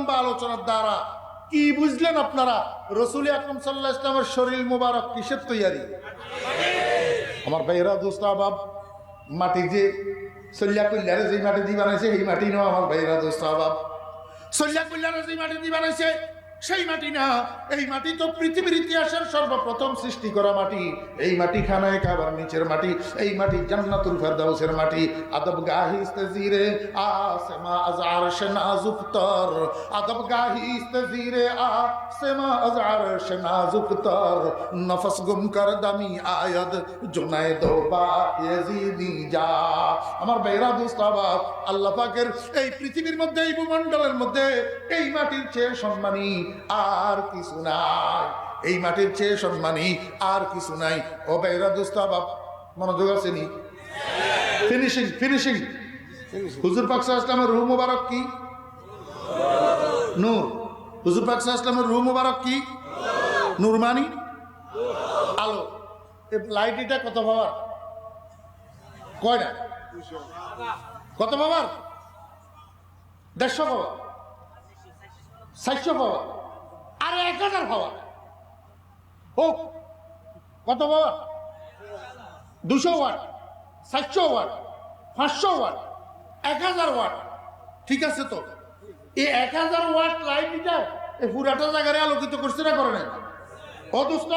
লম্বা আলোচনার দ্বারা কি বুঝলেন আপনারা? রসুল আকরম সাল্লাহ ইসলামের শরীর মুবারক কিসের তৈয়ারি? আমার ভাইয়েরা, দোস্ত আবাব মাটি যে সল্লা কল্যাণে যে মাটি দিয়ে বানাইছে সেই মাটি নয় আমার ভাইয়েরা, দোস্ত আবাব সল্লা কল্যাণে যে মাটি দিয়ে বানাইছে সেই মাটি না, এই মাটি তো পৃথিবীর ইতিহাসের সর্বপ্রথম সৃষ্টি করা মাটি। এই মাটি খানায় খাবার নিচের মাটি, এই মাটি জান্নাতুল ফেরদাউসের মাটি। আদব গাহি ইস্তেজিরে আসমা আজার সে নাজুক আদব গাহি ইস্তেজিরে আসমা আজার সে নাজুক নফস গুম কর দামি আয়াদ জুনায় দোবা ইয়াজিদি যা। আমার বেহরা দুস্তাবাব আল্লাহ পাকের এই পৃথিবীর মধ্যে, এই ভূমণ্ডলের মধ্যে এই মাটির চেয়ে সম্মানী। আর কিছু নাই। এই মাটির চেয়ে সম্মানী আর কিছু নাই। ও বেহরা দুস্তাবাব মনোযোগ আছে নি? ফিনিশিং ফিনিশিং হুজুর পাকসা ইসলামের রুহ মুবারক কি? নূর। হুজুর পাকসা ইসলামের রুহ মুবারক কি? নূর মানি? আলো। লাইট এটা কত পাওয়ার? কয়টা? কত পাওয়ার? দেড়শো পাওয়ার। সাতশো পাওয়ার। আর এক হাজার পাওয়ার হোক, কত পাওয়ার দুশো ওয়াট, সাতশো ওয়াট, পাঁচশো ওয়াট, এক হাজার ওয়াট। ঠিক আছে তো? এই এক হাজার ওয়াট লাইট এটা এই পুরাটা জায়গায় আলোকিত করছে না করে ও দোস্ত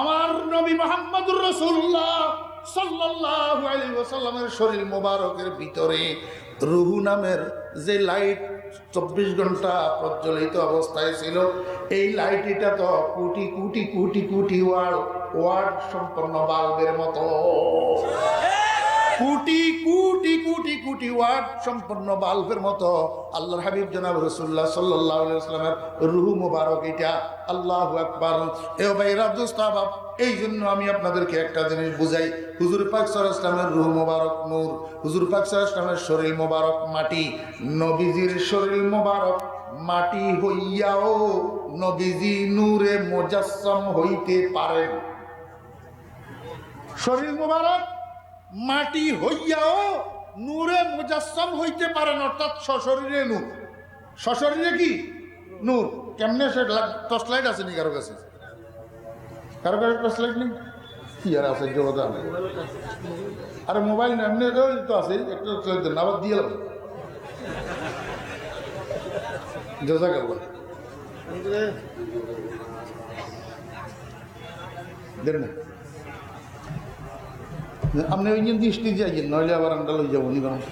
আমার নবী মোহাম্মদুর রসুল্লাহ সাল্লাল্লাহু আলাইহি ওয়াসাল্লামের শরীর মোবারকের ভিতরে রুহু নামের যে লাইট চব্বিশ ঘণ্টা প্রজ্বলিত অবস্থায় ছিল। এই লাইট এটা তো কোটি কোটি কোটি কোটি ওয়ার্ড ওয়ার্ড সম্পন্ন বাল্বের মতো। কোটি কোটি কোটি কোটি ওয়াট সম্পন্ন বাল্বের মতো। আল্লাহর হাবিব জনাব রসুল্লাহ সাল্লাহ ইসলামের রুহু মুবারক এটা। আল্লাহ আকবর। এ ভাই রাজুস্তাবাব এই জন্য আমি আপনাদেরকে একটা জিনিস বুঝাই। হুজুর পাক সর ইসলামের রুহু মুবারক নূর, হুজুর পাক সর ইসলামের শরীর মুবারক মাটি। নবীজির শরীর মুবারক মাটি হইয়াও নবীজি নূরে মোজাসম হইতে পারেন। শরীর মুবারক মাটি হইয়াও নূরে মুজাসম হইতে পারেন অর্থাৎ সশরীরে নূর। সশরীরে কি? নূর। কেমনে সে টর্চ লাইট আছে নি কারও কাছে? কারও কাছে টর্চ লাইট নেই? কি আর আছে জগতা আরে মোবাইল এমনি তো আছে, একটা টর্চ লাইট দেন, আবার দিয়ে লাগবে জাজাক আল্লাহ। দেন না। আপনি ওই জন্য দৃষ্টি যাইয়েন নইলে আবার আমরা লই যাব, নিবারণ।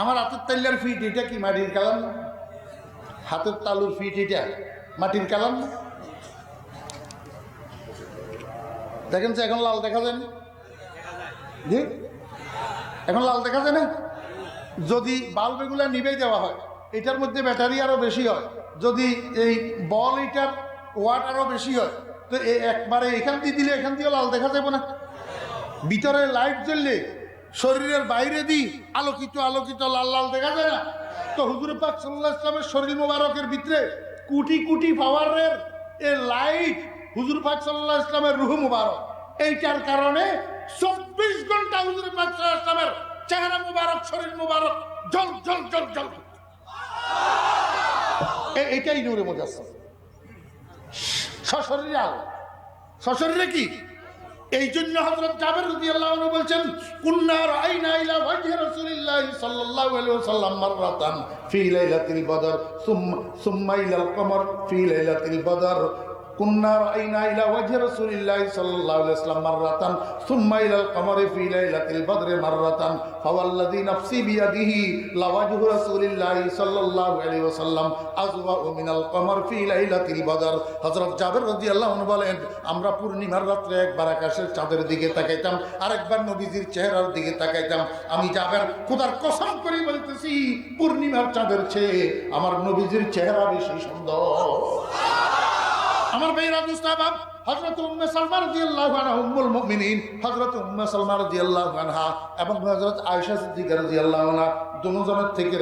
আমার হাতের তাইলার ফিট এটা কি, মাটির কালাম? হাতের তালুর ফিট এটা, মাটির কালাম? দেখেন তো, এখন লাল দেখা যায় না? জি? এখন লাল দেখা যায় না? যদি বাল্ব এগুলা নিভেই দেওয়া হয়, এটার মধ্যে ব্যাটারি আরও বেশি হয়, যদি এই বল এটার ওয়াট আরও বেশি হয় তো একবারে এখান দিয়ে দিলে এখান দিয়েও লাল দেখা যাবে না। ভিতরে লাইট জ্বললে শরীরের বাইরে দিই আলোকিত আলোকিত, লাল লাল দেখা যায় না। তো হুজুর পাক সাল্লাহ ইসলামের শরীর মোবারকের ভিতরে কোটি কোটি পাওয়ারের এ লাইট হুজুর পাক সাল্লাহ ইসলামের রুহু মুবারক। এইটার কারণে চব্বিশ ঘণ্টা হুজুর পাক সাল্লাহ ইসলামের চেহারা মুবারক, শরীর মুবারক জল জল জল জল এটাই নূরে মোজাসম সশরীরে আলো। সশরীরে কি? এই জন্য হজরত জাবের রুদি আল্লাহ বলছেন কুন্নার আইনা ইলা ওয়াজহি রাসূলিল্লাহ সাল্লাল্লাহু আলাইহি ওয়াসাল্লাম মাররাতান ফি লাইলাতিল বদর, সুম্মা সুম্মা ইলাল কমর ফি লাইলাতিল বদর। আমরা পূর্ণিমার রাত্রে একবার আকাশের চাঁদের দিকে তাকাইতাম, আরেকবার নবীজির চেহারার দিকে তাকাইতাম। আমি জাবের খোদার কসম করে বলতেছি, পূর্ণিমার চাঁদের চেয়ে আমার নবীজির চেহারা বেশি সুন্দর। আমার ভাইরা মুস্তাবাব হযরত উম্মে সালমা আনহা, উম্মুল মুমিনিন, হযরত উম্মে সালমা আনহা এবং হযরত আয়েশা সিদ্দিকা আনহা, দুজনের থেকে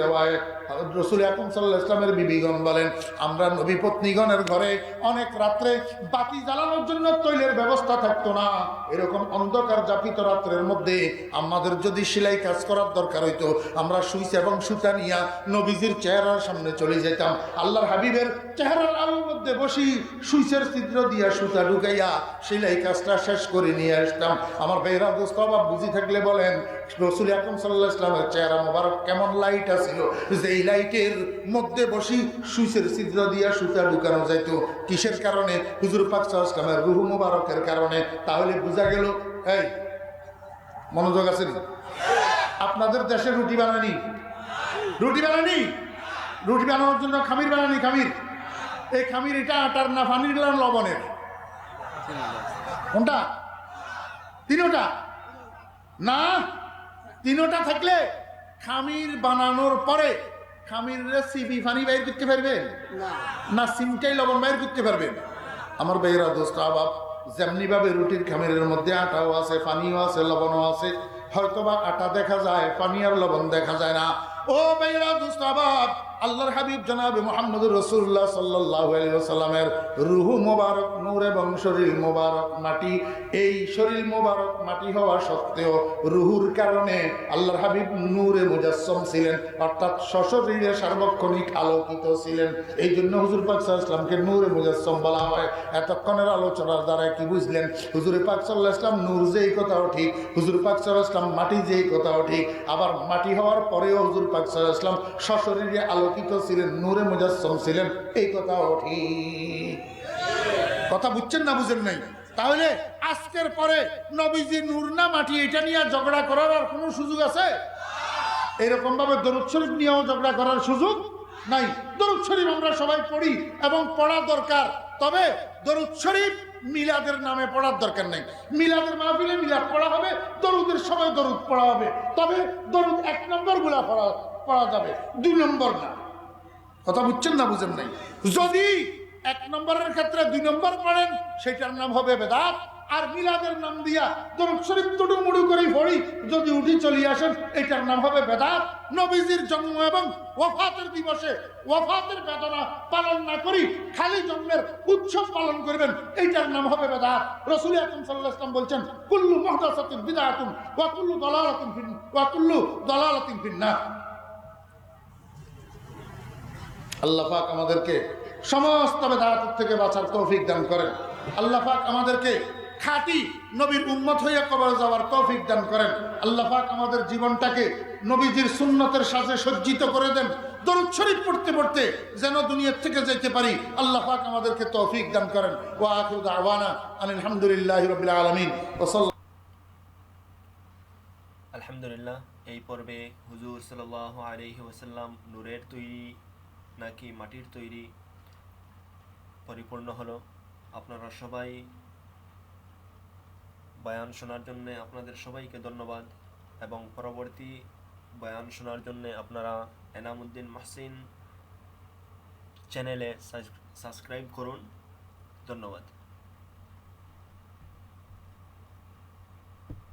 রসুল আকম সাল্লাহ ইসলামের বিবিগণ বলেন, আমরা নবী পত্নীগণের ঘরে অনেক রাত্রে বাতি জ্বালানোর জন্য তৈলের ব্যবস্থা থাকতো না। এরকম অন্ধকার জাপিত রাত্রের মধ্যে আমাদের যদি সেলাই কাজ করার দরকার হইতো, আমরা সুইচ এবং সুতা নিয়া নবীজির চেহারার সামনে চলে যেতাম। আল্লাহর হাবিবের চেহারার আলোর মধ্যে বসি সুইচের ছিদ্র দিয়া সুতা ঢুকাইয়া সেলাই কাজটা শেষ করে নিয়ে আসতাম। আমার বেহরা দোস্ত বাবা বুঝি থাকলে বলেন, রসুল আকরম সাল্লাহ ইসলামের চেহারা মোবারক কেমন লাইট আছিল যে এই লাইটের মধ্যে বসি সুইচের ছিদ্র দিয়া সুতা ঢুকানো যাইত। কিসের কারণে? হুজুর পাক সাল্লাহ ইসলামের রুহু মোবারকের কারণে। তাহলে বোঝা গেল, এই, মনোযোগ আছে? আপনাদের দেশে রুটি বানানি? রুটি বানানি? রুটি বানানোর জন্য খামির বানানি খামির? এই খামির এটা আটার না পানির না, লবণের? কোনটা? তিনোটা? না? তিনোটা থাকলে খামির বানানোর পরে খামির সিবি পানি বাইর করতে পারবেন না। সিমটাই লবণ বাইর করতে পারবেন আমার বেহরা দোস্ত আবাব যেমনি ভাবে রুটির খামিরের মধ্যে আটাও আছে পানিও আছে লবণও আছে হয়তোবা আটা দেখা যায় পানি আর লবণ দেখা যায় না। ও বেহরা দোস্ত আবাব আল্লাহর হাবিব জনাবে মোহাম্মদ রসুল্লাহ সাল্লাহ সাল্লামের রুহু মোবারক, নূর এবং শরীর মোবারক মাটি। এই শরীর মোবারক মাটি হওয়া সত্ত্বেও রুহুর কারণে আল্লাহর হাবিব নূরে মুজাসম ছিলেন, অর্থাৎ সশরীরে সার্বক্ষণিক আলোকিত ছিলেন। এই জন্য হুজুর পাক সাল্লাহ ইসলামকে নূরে মুজাসম বলা হয়। এতক্ষণের আলোচনার দ্বারা কি বুঝলেন? হুজুর পাক সাল্লাহ ইসলাম নূর যেই কথাও ঠিক, হুজুর পাক সাল্লাহ ইসলাম মাটি যেই কথাও ঠিক, আবার মাটি হওয়ার পরেও হুজুর পাক সাল্লাহ ইসলাম সশরীরে আলোকিত ছিলেন, নূরে মুজাসম ছিলেন, এই কথাও ঠিক। কথা বুঝছেন না, বুঝেন নাই? তাহলে আজকের পরে নবীজি নূর না মাটি, এটা নিয়ে ঝগড়া করার আর কোনো সুযোগ আছে? এরকম ভাবে দরুদ শরীফ নিয়েও ঝগড়া করার সুযোগ নাই। দরুদ শরীফ আমরা সবাই পড়ি এবং পড়া দরকার। তবে দরুদ শরীফ মিলাদের নামে পড়ার দরকার নেই। মিলাদের মাহফিলে মিলাদ পড়া হবে, দরুদের সময় দরুদ পড়া হবে। তবে দরুদ এক নম্বরগুলা পড়া পড়া যাবে, দুই নম্বর না। কথা বুঝছেন না বুঝেন নাই? যদি এক নম্বরের ক্ষেত্রে দুই নম্বর পড়েন সেটার নাম হবে বেদাত। আর মিলাদের নাম দিয়া দরুদ শরীফ তুডু মুড়ু করে পড়ি, যদি উঠি চলে আসেন, এটার নাম হবে বেদাত। নবীজির জন্ম এবং ওফাতের দিবসে ওফাতের বেদনা পালন না করি, খালি জন্মের উৎসব পালন করবেন এইটার নাম হবে বেদাত। রসুল আকরম সাল্লাহ ইসলাম বলছেন, কুল্লু মহদাসাতিন বিদায়াতুন ওয়া কুল্লু দলালাতিন ফিন ওয়া কুল্লু দলালাতিন ফিন্নার আল্লাহ পাক আমাদেরকে সমস্ত বেদাত থেকে বাঁচার তৌফিক দান করেন। আল্লাহ পাক আমাদেরকে খাঁটি নবীর উম্মত হইয়া কবর যাওয়ার তৌফিক দান করেন। আল্লাহ পাক আমাদের জীবনটাকে নবীজির সুন্নতের সাথে সজ্জিত করে দেন। দরুদ শরীফ পড়তে পড়তে যেন দুনিয়ার থেকে যেতে পারি, আল্লাহ পাক আমাদেরকে তৌফিক দান করেন। ওয়া আখিরু দাওয়ানা আলহামদুলিল্লাহি রাব্বিল আলামিন। আলহামদুলিল্লাহ, এই পর্বে হুজুর সাল্লাহ আলহি ওসাল্লাম নূরের তৈরি নাকি মাটির তৈরি পরিপূর্ণ হলো। আপনারা সবাই বয়ান শোনার জন্য আপনাদের সবাইকে ধন্যবাদ এবং পরবর্তী বয়ান শোনার জন্য আপনারা এনামুদ্দিন মাহসিন চ্যানেলে সাবস্ক্রাইব করুন। ধন্যবাদ।